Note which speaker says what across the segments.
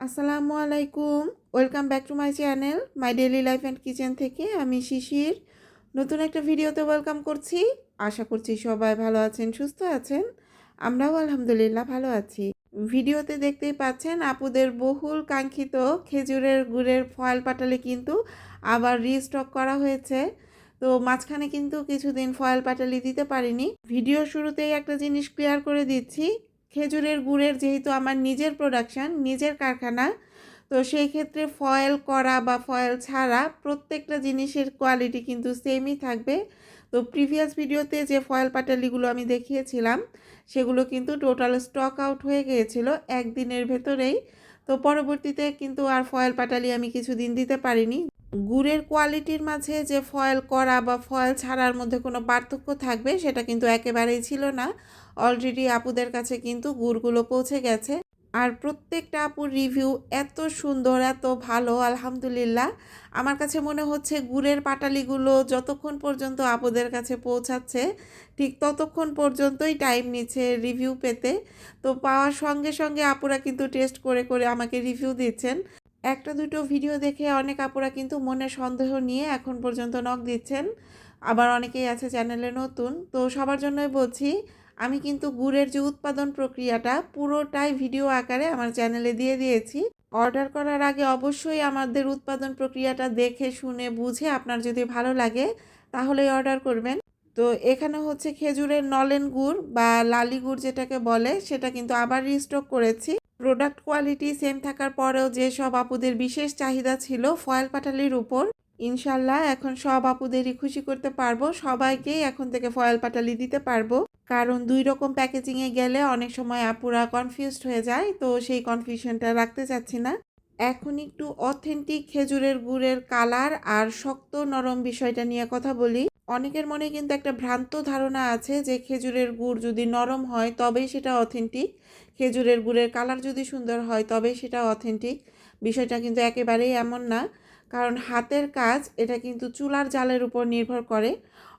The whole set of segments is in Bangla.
Speaker 1: আসসালামু আলাইকুম। Welcome back to my channel my daily life and kitchen থেকে আমি শিশির। নতুন একটা ভিডিওতে ওয়েলকাম করছি। আশা করছি সবাই ভালো আছেন, সুস্থ আছেন। আমরাও আলহামদুলিল্লাহ ভালো আছি। ভিডিওতে দেখতেই পাচ্ছেন আপুদের বহুল কাঙ্ক্ষিত খেজুরের গুড়ের ফয়েল পাটালি কিন্তু আবার রিস্টক করা হয়েছে। তো মাঝখানে কিন্তু কিছুদিন ফয়েল পাটালি দিতে পারিনি। ভিডিও শুরুতেই একটা জিনিস ক্লিয়ার করে দিচ্ছি। খেজুরের গুড়ের যেহেতু আমার নিজের প্রোডাকশান নিজের কারখানা, তো সেই ক্ষেত্রে ফয়েল করা বা ফয়েল ছাড়া প্রত্যেকটা জিনিসের কোয়ালিটি কিন্তু সেমই থাকবে। তো প্রিভিয়াস ভিডিওতে যে ফয়েল পাটালিগুলো আমি দেখিয়েছিলাম, সেগুলো কিন্তু টোটাল স্টক আউট হয়ে গিয়েছিল একদিনের ভেতরেই। তো পরবর্তীতে কিন্তু আর ফয়েল পাটালি আমি কিছুদিন দিতে পারিনি। গুড়ের কোয়ালিটির মাঝে যে ফয়েল করা বা ফয়েল ছাড়ার মধ্যে কোনো পার্থক্য থাকবে, সেটা কিন্তু একেবারেই ছিল না। অলরেডি আপুদের কাছে কিন্তু গুড়গুলো পৌঁছে গেছে। আর প্রত্যেকটা আপুর রিভিউ এত সুন্দর, এত ভালো, আলহামদুলিল্লাহ। আমার কাছে মনে হচ্ছে গুড়ের পাটালিগুলো যতক্ষণ পর্যন্ত আপুদের কাছে পৌঁছাচ্ছে, ঠিক ততক্ষণ পর্যন্তই টাইম নিচ্ছে রিভিউ পেতে। তো পাওয়ার সঙ্গে সঙ্গে আপুরা কিন্তু টেস্ট করে করে আমাকে রিভিউ দিচ্ছেন। একটা দুটো ভিডিও দেখে অনেক আপুরা কিন্তু মনে সন্দেহ নিয়ে এখন পর্যন্ত নখ দিচ্ছেন। আবার অনেকেই আছে চ্যানেলে নতুন। তো সবার জন্যই বলছি, আমি কিন্তু গুড়ের যে উৎপাদন প্রক্রিয়াটা পুরোটাই ভিডিও আকারে আমার চ্যানেলে দিয়ে দিয়েছি। অর্ডার করার আগে অবশ্যই আমাদের উৎপাদন প্রক্রিয়াটা দেখে, শুনে, বুঝে আপনার যদি ভালো লাগে তাহলেই অর্ডার করবেন। তো এখানে হচ্ছে খেজুরের নলেন গুড় বা লালি গুড় যেটাকে বলে, সেটা কিন্তু আবার রিস্টক করেছি। প্রোডাক্ট কোয়ালিটি সেম থাকার পরেও যে সব আপুদের বিশেষ চাহিদা ছিল ফয়েল পাটালির উপর, ইনশাল্লাহ এখন সব আপুদেরই খুশি করতে পারব, সবাইকেই এখন থেকে ফয়েল পাটালি দিতে পারব। কারণ দুই রকম প্যাকেজিংয়ে গেলে অনেক সময় আপুরা কনফিউজড হয়ে যায়, তো সেই কনফিউশনটা রাখতে চাচ্ছি না। এখন একটু অথেন্টিক খেজুরের গুড়ের কালার আর শক্ত নরম বিষয়টা নিয়ে কথা বলি। অনেকের মনে কিন্তু একটা ভ্রান্ত ধারণা আছে যে খেজুরের গুড় যদি নরম হয় তবেই সেটা অথেন্টিক খেজুরের গুড়ের কালার যদি সুন্দর হয় তবেই সেটা অথেন্টিক বিষয়টা কিন্তু একেবারেই এমন না, কারণ হাতের কাজ এটা কিন্তু চুলার জালের উপর নির্ভর করে।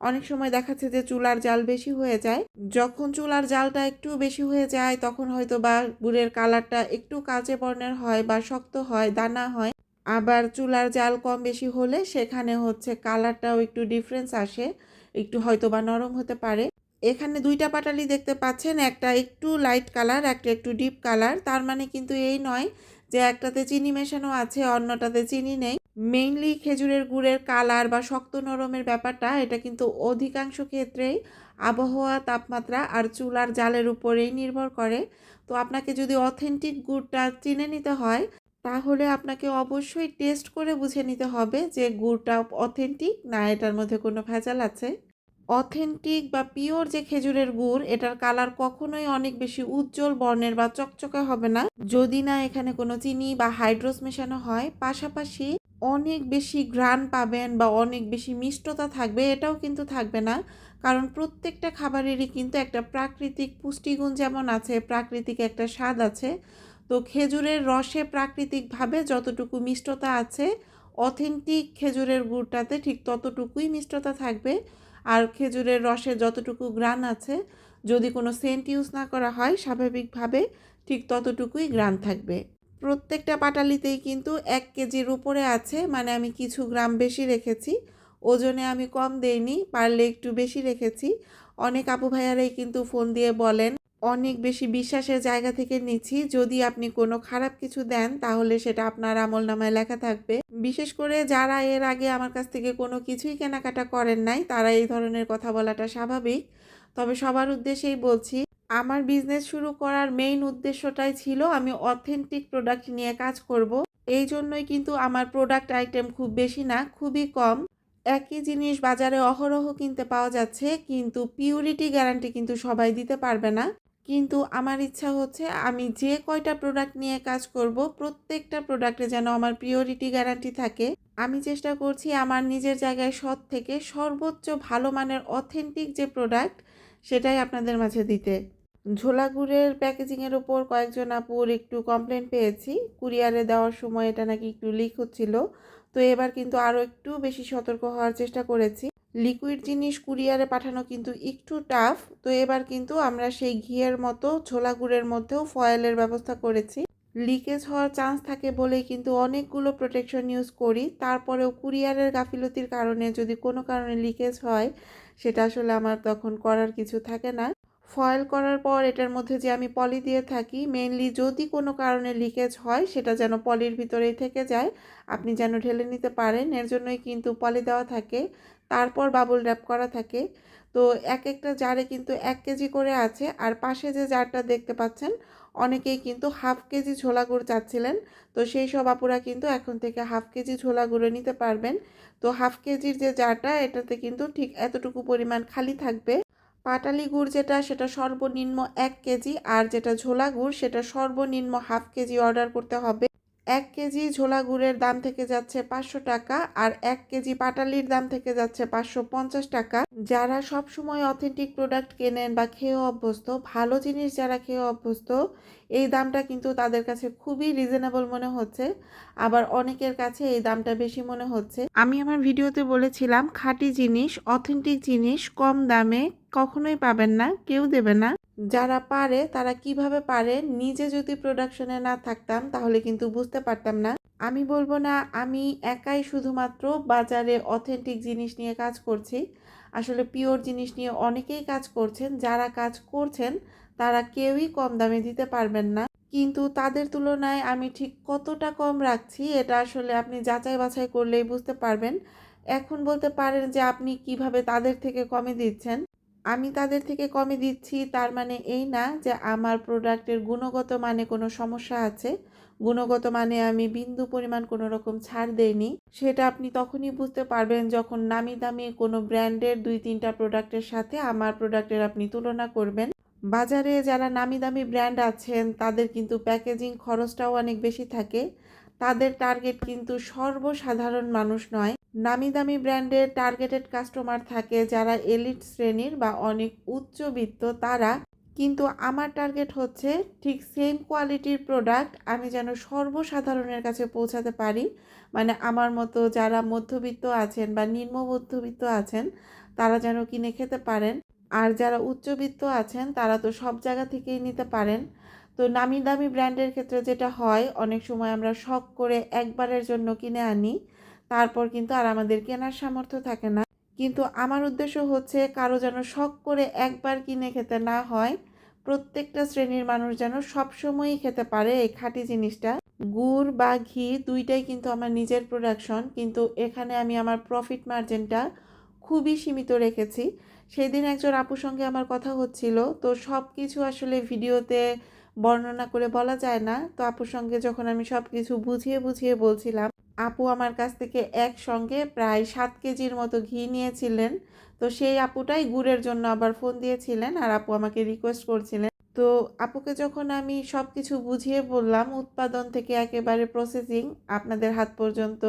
Speaker 1: অনেক সময় দেখাচ্ছে যে চুলার জাল বেশি হয়ে যায়। যখন চুলার জালটা একটু বেশি হয়ে যায়, তখন হয়তো বা গুড়ের কালারটা একটু কাঁচে বর্ণের হয় বা শক্ত হয়, দানা হয়। আবার চুলার জাল কম বেশি হলে সেখানে হচ্ছে কালারটাও একটু ডিফারেন্স আসে, একটু হয়তো বা নরম হতে পারে। এখানে দুইটা পাটালি দেখতে পাচ্ছেন, একটা একটু লাইট কালার একটা একটু ডিপ কালার তার মানে কিন্তু এই নয় যে একটাতে চিনি মেশানো আছে, অন্যটাতে চিনি নেই। মেইনলি খেজুরের গুড়ের কালার বা শক্ত নরমের ব্যাপারটা, এটা কিন্তু অধিকাংশ ক্ষেত্রেই আবহাওয়া, তাপমাত্রা আর চুলার জালের উপরেই নির্ভর করে। তো আপনাকে যদি অথেন্টিক গুড়টা চিনে নিতে হয় তাহলে আপনাকে অবশ্যই টেস্ট করে বুঝে নিতে হবে যে গুড়টা অথেন্টিক না এটার মধ্যে কোনো ভেজাল আছে। অথেন্টিক বা পিওর যে খেজুরের গুড়, এটার কালার কখনোই অনেক বেশি উজ্জ্বল বর্ণের বা চকচকে হবে না। যদি না এখানে কোনো চিনি বা হাইড্রোস মেশানো হয়, পাশাপাশি অনেক বেশি ঘ্রাণ পাবেন বা অনেক বেশি মিষ্টতা থাকবে, এটাও কিন্তু থাকবে না। কারণ প্রত্যেকটা খাবারেরই কিন্তু একটা প্রাকৃতিক পুষ্টিগুণ যেমন আছে, প্রাকৃতিক একটা স্বাদ আছে। তো খেজুরের রসে প্রাকৃতিকভাবে যতটুকু মিষ্টতা আছে অথেন্টিক খেজুরের গুড়টাতে ঠিক ততটুকুই মিষ্টতা থাকবে। আর খেজুরের রসে যতটুকু গ্রান আছে, যদি কোনো সেন্ট ইউজ না করা হয় স্বাভাবিকভাবে ঠিক ততটুকুই গ্রান থাকবে। প্রত্যেকটা পাটালিতেই কিন্তু এক কেজির উপরে আছে মানে আমি কিছু গ্রাম বেশি রেখেছি। ওজনে আমি কম দেইনি, পারলে একটু বেশি রেখেছি। অনেক আপু ভাইয়ারাই কিন্তু ফোন দিয়ে বলেন অনেক বেশি বিশ্বাসের জায়গা থেকে নিচ্ছি। যদি আপনি কোনো খারাপ কিছু দেন, তাহলে সেটা আপনার আমল নামায় লেখা থাকবে। বিশেষ করে যারা এর আগে আমার কাছ থেকে কোনো কিছুই কেনাকাটা করেন নাই, তারা এই ধরনের কথা বলাটা স্বাভাবিক। তবে সবার উদ্দেশ্যেই বলছি, আমার বিজনেস শুরু করার মেইন উদ্দেশ্যটাই ছিল আমি অথেন্টিক প্রোডাক্ট নিয়ে কাজ করব। এই জন্যই কিন্তু আমার প্রোডাক্ট আইটেম খুব বেশি না, খুবই কম। একই জিনিস বাজারে অহরহ কিনতে পাওয়া যাচ্ছে, কিন্তু পিউরিটি গ্যারান্টি কিন্তু সবাই দিতে পারবে না। কিন্তু আমার ইচ্ছা হচ্ছে আমি যে কয়টা প্রোডাক্ট নিয়ে কাজ করব, প্রত্যেকটা প্রোডাক্টে যেন আমার পিওরিটি গ্যারান্টি থাকে। আমি চেষ্টা করছি আমার নিজের জায়গায় সৎ থেকে সর্বোচ্চ ভালো মানের অথেন্টিক যে প্রোডাক্ট সেটাই আপনাদের মাঝে দিতে। ঝোলা গুড়ের প্যাকেজিংয়ের ওপর কয়েকজন আপুর একটু কমপ্লেন পেয়েছি। কুরিয়ারে দেওয়ার সময় এটা নাকি একটু লিক হচ্ছিল। তো এবার কিন্তু আরও একটু বেশি সতর্ক হওয়ার চেষ্টা করেছি। লিকুইড জিনিস কুরিয়ারে পাঠানো কিন্তু একটু টাফ তো এবার কিন্তু আমরা সেই ঘিয়ের মতো, ছোলা গুড়ের মধ্যেও ফয়েলের ব্যবস্থা করেছি। লিকেজ হওয়ার চান্স থাকে বলেই কিন্তু অনেকগুলো প্রোটেকশন ইউজ করি। তারপরেও কুরিয়ারের গাফিলতির কারণে যদি কোনো কারণে লিকেজ হয়, সেটা আসলে আমার তখন করার কিছু থাকে না। ফয়েল করার পর এটার মধ্যে যে আমি পলি দিয়ে থাকি মেনলি যদি কোনো কারণে লিকেজ হয়, সেটা যেন পলির ভিতরেই থেকে যায়। আপনি যেন ঢেলে নিতে পারেন, এর জন্যই কিন্তু পলি দেওয়া থাকে। তারপর বাবুল র্যাপ করা থাকে। তো এক একটা জারে কিন্তু এক কেজি করে আছে। আর পাশে যে জারটা দেখতে পাচ্ছেন, অনেকেই কিন্তু হাফ কেজি ছোলা গুড় চাচ্ছিলেন। তো সেই সব আপুরা কিন্তু এখন থেকে হাফ কেজি ছোলা গুঁড়ো নিতে পারবেন। তো হাফ কেজির যে জারটা, এটাতে কিন্তু ঠিক এতটুকু পরিমাণ খালি থাকবে। পাটালি গুড় যেটা, সেটা সর্বনিম্ন এক কেজি। আর যেটা ঝোলা গুড়, সেটা সর্বনিম্ন হাফ কেজি অর্ডার করতে হবে। এক কেজি ঝোলা গুড়ের দাম থেকে যাচ্ছে পাঁচশো টাকা আর এক কেজি পাটালির দাম থেকে যাচ্ছে পাঁচশো পঞ্চাশ টাকা। যারা সব সময় অথেন্টিক প্রোডাক্ট কেনেন বা খেয়ে অভ্যস্ত, ভালো জিনিস যারা খেয়ে অভ্যস্ত, এই দামটা কিন্তু তাদের কাছে খুবই রিজনেবল মনে হচ্ছে। আবার অনেকের কাছে এই দামটা বেশি মনে হচ্ছে। আমি আমার ভিডিওতে বলেছিলাম, খাঁটি জিনিস অথেন্টিক জিনিস কম দামে কখনোই পাবেন না, কেউ দেবে না। যারা পারে, তারা কীভাবে পারে, নিজে যদি প্রোডাকশনে না থাকতাম, তাহলে কিন্তু বুঝতে পারতাম না। আমি বলব না, আমি একাই শুধুমাত্র বাজারে অথেন্টিক জিনিস নিয়ে কাজ করছি। আসলে পিওর জিনিস নিয়ে অনেকেই কাজ করছেন, যারা কাজ করছেন, তারা কেউই কম দামে দিতে পারবেন না। কিন্তু তাদের তুলনায় আমি ঠিক কতটা কম রাখছি, এটা আসলে আপনি যাচাই বাছাই করলেই বুঝতে পারবেন। এখন বলতে পারেন যে আপনি কীভাবে তাদের থেকে কমে দিচ্ছেন। আমি তাদের থেকে কমে দিচ্ছি। তার মানে এই না যে আমার প্রোডাক্টের গুণগত মানে কোনো সমস্যা আছে। গুণগত মানে আমি বিন্দু পরিমাণ কোনো রকম ছাড় দেইনি। সেটা আপনি তখনই বুঝতে পারবেন যখন নামি দামি কোনো ব্র্যান্ডের দুই তিনটা প্রোডাক্টের সাথে আমার প্রোডাক্টের আপনি তুলনা করবেন। বাজারে যারা নামি দামি ব্র্যান্ড আছেন, তাদের কিন্তু প্যাকেজিং খরচটাও অনেক বেশি থাকে। তাদের টার্গেট কিন্তু সর্বসাধারণ মানুষ নয়। নামি দামি ব্র্যান্ডের টার্গেটেড কাস্টমার থাকে যারা এলিট শ্রেণির বা অনেক উচ্চবিত্ত, তারা কিন্তু আমার টার্গেট হচ্ছে ঠিক সেম কোয়ালিটির প্রোডাক্ট আমি যেন সর্বসাধারণের কাছে পৌঁছাতে পারি। মানে আমার মতো যারা মধ্যবিত্ত আছেন বা নিম্ন মধ্যবিত্ত আছেন, তারা যেন কিনে খেতে পারেন। আর যারা উচ্চবিত্ত আছেন, তারা তো সব জায়গা থেকেই নিতে পারেন। তো নামি দামি ব্র্যান্ডের ক্ষেত্রে যেটা হয়, অনেক সময় আমরা শখ করে একবারের জন্য কিনে আনি। তারপর কিন্তু আর আমাদের কেনার সামর্থ্য থাকে না। কিন্তু আমার উদ্দেশ্য হচ্ছে কারও যেন শখ করে একবার কিনে খেতে না হয়। প্রত্যেকটা শ্রেণির মানুষ যেন সবসময়ই খেতে পারে এই খাঁটি জিনিসটা। গুড় বা ঘি দুইটাই কিন্তু আমার নিজের প্রোডাকশন কিন্তু এখানে আমি আমার প্রফিট মার্জিনটা খুবই সীমিত রেখেছি। সেই দিন একজন আপুর সঙ্গে আমার কথা হচ্ছিল, তো সব কিছু আসলে ভিডিওতে বর্ণনা করে বলা যায় না। তো আপুর সঙ্গে যখন আমি সব কিছু বুঝিয়ে বুঝিয়ে বলছিলাম আপু আমার কাছ থেকে একসঙ্গে প্রায় সাত কেজির মতো ঘি নিয়েছিলেন। তো সেই আপুটাই গুড়ের জন্য আবার ফোন দিয়েছিলেন আর আপু আমাকে রিকোয়েস্ট করছিলেন। তো আপুকে যখন আমি সব কিছু বুঝিয়ে বললাম, উৎপাদন থেকে একেবারে প্রসেসিং আপনাদের হাত পর্যন্ত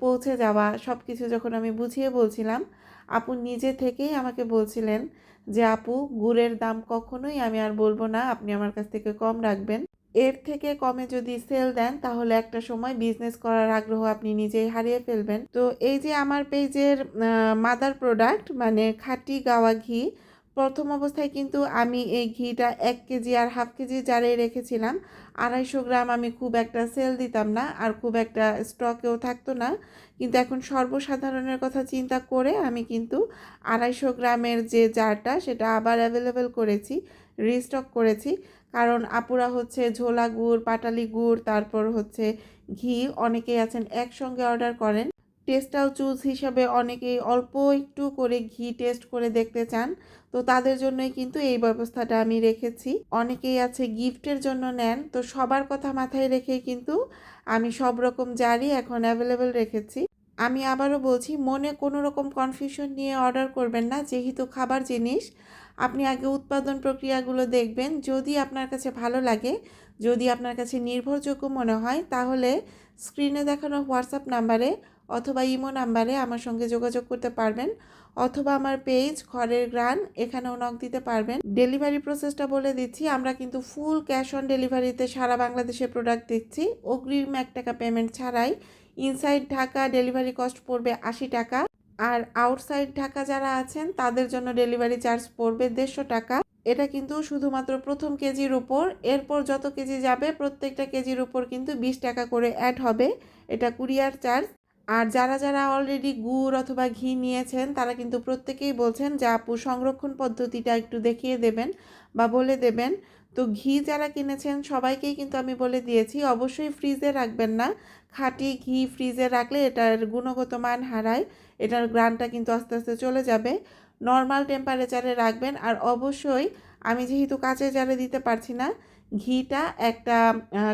Speaker 1: পৌঁছে যাওয়া সব কিছু যখন আমি বুঝিয়ে বলছিলাম, আপু নিজে থেকেই আমাকে বলছিলেন যে, আপু, গুড়ের দাম কখনোই আমি আর বলব না, আপনি আমার কাছ থেকে কম রাখবেন। এর থেকে কমে যদি সেল দেন, তাহলে একটা সময় বিজনেস করার আগ্রহ আপনি নিজেই হারিয়ে ফেলবেন। তো এই যে আমার পেজের মাদার প্রোডাক্ট মানে খাঁটি গাওয়া ঘি, প্রথম অবস্থায় কিন্তু আমি এই ঘিটা এক কেজি আর হাফ কেজি জারেই রেখেছিলাম। আড়াইশো গ্রাম আমি খুব একটা সেল দিতাম না, আর খুব একটা স্টকেও থাকতো না। কিন্তু এখন সর্বসাধারণের কথা চিন্তা করে আমি কিন্তু আড়াইশো গ্রামের যে জারটা, সেটা আবার অ্যাভেলেবেল করেছি রিস্টক করেছি। কারণ আপুরা হচ্ছে ঝোলা গুড়, পাটালি গুড়, তারপর হচ্ছে ঘি, অনেকেই আছেন একসঙ্গে অর্ডার করেন। টেস্টাও চুজ হিসাবে অনেকেই অল্প একটু করে ঘি টেস্ট করে দেখতে চান। তো তাদের জন্যই কিন্তু এই ব্যবস্থাটা আমি রেখেছি। অনেকেই আছে গিফটের জন্য নেন, তো সবার কথা মাথায় রেখে কিন্তু আমি সব রকম জারি এখন অ্যাভেলেবেল রেখেছি। আমি আবারও বলছি, মনে কোনো রকম কনফিউশন নিয়ে অর্ডার করবেন না, যেহেতু খাবার জিনিস আপনি আগে উৎপাদন প্রক্রিয়াগুলো দেখবেন। যদি আপনার কাছে ভালো লাগে, যদি আপনার কাছে নির্ভরযোগ্য মনে হয়, তাহলে স্ক্রিনে দেখানো হোয়াটসঅ্যাপ নাম্বারে অথবা ইমো নাম্বারে আমার সঙ্গে যোগাযোগ করতে পারবেন। অথবা আমার পেজ ঘরের গ্রান, এখানেও নক দিতে পারবেন। ডেলিভারি প্রসেসটা বলে দিচ্ছি, আমরা কিন্তু ফুল ক্যাশ অন ডেলিভারিতে সারা বাংলাদেশে প্রোডাক্ট দিচ্ছি অগ্রিম এক টাকা পেমেন্ট ছাড়াই ইনসাইড ঢাকা ডেলিভারি কস্ট পড়বে আশি টাকা। আর আউটসাইড ঢাকা যারা আছেন, তাদের জন্য ডেলিভারি চার্জ পড়বে দেড়শো টাকা। এটা কিন্তু শুধুমাত্র প্রথম কেজির উপর। এরপর যত কেজি যাবে, প্রত্যেকটা কেজির উপর কিন্তু বিশ টাকা করে অ্যাড হবে। এটা কুরিয়ার চার্জ আর যারা যারা অলরেডি গুড় অথবা ঘি নিয়েছেন, তারা কিন্তু প্রত্যেকেই বলছেন যে আপু সংরক্ষণ পদ্ধতিটা একটু দেখিয়ে দেবেন বা বলে দেবেন। তো ঘি যারা কিনেছেন, সবাইকেই কিন্তু আমি বলে দিয়েছি, অবশ্যই ফ্রিজে রাখবেন না। খাঁটি ঘি ফ্রিজে রাখলে এটার গুণগত মান হারায়, এটার গ্রানটা কিন্তু আস্তে আস্তে চলে যাবে। নর্মাল টেম্পারেচারে রাখবেন আর অবশ্যই আমি যেহেতু কাঁচের জারে দিতে পারছি না, ঘিটা একটা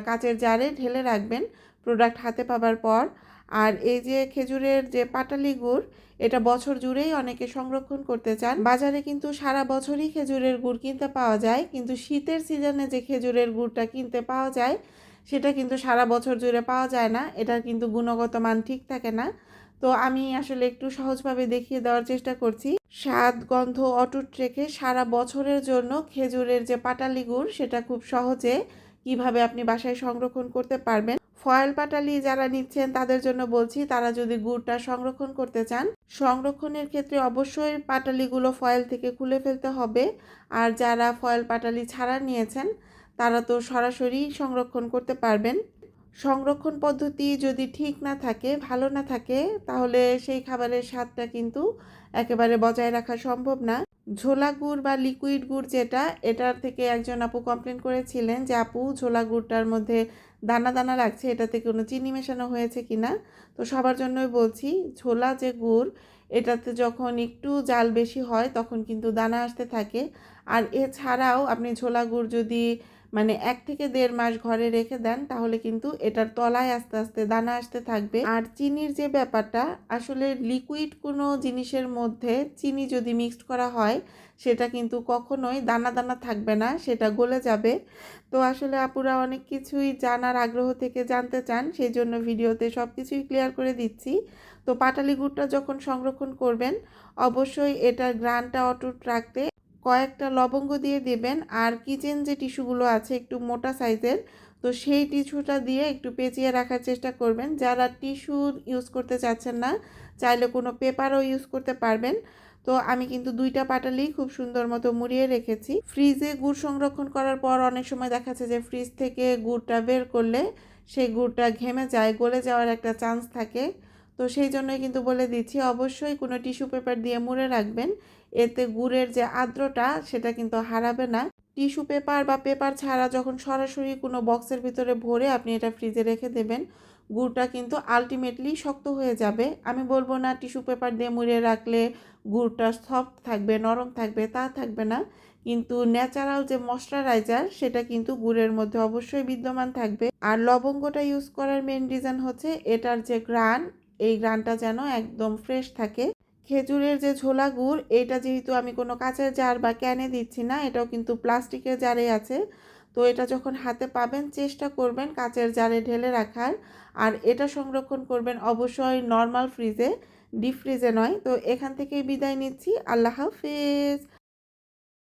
Speaker 1: কাঁচের জারে ঢেলে রাখবেন। প্রোডাক্ট হাতে পাবার পর আর এই যে খেজুরের যে পাটালি গুড়, এটা বছর জুড়েই অনেকে সংরক্ষণ করতে চান। বাজারে কিন্তু সারা বছরই খেজুরের গুড় কিনতে পাওয়া যায়, কিন্তু শীতের সিজনে যে খেজুরের গুড়টা কিনতে পাওয়া যায়, সেটা কিন্তু সারা বছর জুড়ে পাওয়া যায় না। এটার কিন্তু গুণগত মান ঠিক থাকে না। তো আমি আসলে একটু সহজভাবে দেখিয়ে দেওয়ার চেষ্টা করছি। স্বাদ, গন্ধ অটুট রেখে সারা বছরের জন্য খেজুরের যে পাটালি গুড়, সেটা খুব সহজে কীভাবে আপনি বাসায় সংরক্ষণ করতে পারবেন ফয়েল পাটালি যারা নিচ্ছেন তাদের জন্য বলছি, তারা যদি গুড়টা সংরক্ষণ করতে চান, সংরক্ষণের ক্ষেত্রে অবশ্যই পাটালিগুলো ফয়েল থেকে খুলে ফেলতে হবে। আর যারা ফয়েল পাটালি ছাড়া নিয়েছেন, তারা তো সরাসরি সংরক্ষণ করতে পারবেন। সংরক্ষণ পদ্ধতি যদি ঠিক না থাকে, ভালো না থাকে, তাহলে সেই খাবারের স্বাদটা কিন্তু একেবারে বজায় রাখা সম্ভব না। ঝোলা গুড় বা লিকুইড গুড় যেটা, এটার থেকে একজন আপু কমপ্লেন করেছিলেন যে, আপু, ঝোলা গুড়টার মধ্যে দানা দানা লাগছে এটাতে কোনো চিনি মেশানো হয়েছে কি না তো সবার জন্যই বলছি, ঝোলা যে গুড়, এটাতে যখন একটু জাল বেশি হয়, তখন কিন্তু দানা আসতে থাকে। আর এছাড়াও আপনি ঝোলা গুড় যদি মানে এক থেকে দেড় মাস ঘরে রেখে দেন, তাহলে কিন্তু এটার তলায় আস্তে আস্তে দানা আসতে থাকবে। আর চিনির যে ব্যাপারটা, আসলে লিকুইড কোনো জিনিসের মধ্যে চিনি যদি মিক্সড করা হয়, সেটা কিন্তু কখনোই দানা দানা থাকবে না, সেটা গলে যাবে। তো আসলে আপুরা অনেক কিছুই জানার আগ্রহ থেকে জানতে চান সেই জন্য ভিডিওতে সব কিছুই ক্লিয়ার করে দিচ্ছি। তো পাটালি গুড়টা যখন সংরক্ষণ করবেন, অবশ্যই এটার গ্রানটা অটুট রাখতে কয়েকটা লবঙ্গ দিয়ে দেবেন। আর কিচেন যে টিস্যুগুলো আছে একটু মোটা সাইজের, তো সেই টিস্যুটা দিয়ে একটু পেঁচিয়ে রাখার চেষ্টা করবেন। যারা টিস্যু ইউজ করতে চাচ্ছেন না, চাইলে কোনো পেপারও ইউজ করতে পারবেন। তো আমি কিন্তু দুইটা পাটালি খুব সুন্দর মতো মুড়িয়ে রেখেছি। ফ্রিজে গুড় সংরক্ষণ করার পর অনেক সময় দেখা যাচ্ছে যে ফ্রিজ থেকে গুড়টা বের করলে সেই গুড়টা ঘেমে যায়, গলে যাওয়ার একটা চান্স থাকে। তো সেই জন্যই কিন্তু বলে দিচ্ছি, অবশ্যই কোনো টিস্যু পেপার দিয়ে মুড়ে রাখবেন। এতে গুড়ের যে আর্দ্রতা, সেটা কিন্তু হারাবে না। টিস্যু পেপার বা পেপার ছাড়া যখন সরাসরি কোনো বক্সের ভিতরে ভরে আপনি এটা ফ্রিজে রেখে দেবেন, গুড়টা কিন্তু আলটিমেটলি শক্ত হয়ে যাবে। আমি বলব না টিস্যু পেপার দিয়ে মুড়ে রাখলে গুড়টা সফট থাকবে, নরম থাকবে, তা থাকবে না। কিন্তু ন্যাচারাল যে ময়শ্চারাইজার সেটা কিন্তু গুড়ের মধ্যে অবশ্যই বিদ্যমান থাকবে। আর লবঙ্গটা ইউজ করার মেন রিজন হচ্ছে এটার যে গ্রান এই গ্রানটা যেন একদম ফ্রেশ থাকে। খেজুরের যে ঝোলা গুড়, এটা যেহেতু আমি কোনো কাঁচের জার বা ক্যানে দিচ্ছি না, এটাও কিন্তু প্লাস্টিকের জারে আছে। তো এটা যখন হাতে পাবেন, চেষ্টা করবেন কাঁচের জারে ঢেলে রাখার। আর এটা সংরক্ষণ করবেন অবশ্যই নর্মাল ফ্রিজে ডিপ ফ্রিজে নয়। তো এখান থেকেই বিদায় নিচ্ছি। আল্লাহ হাফেজ।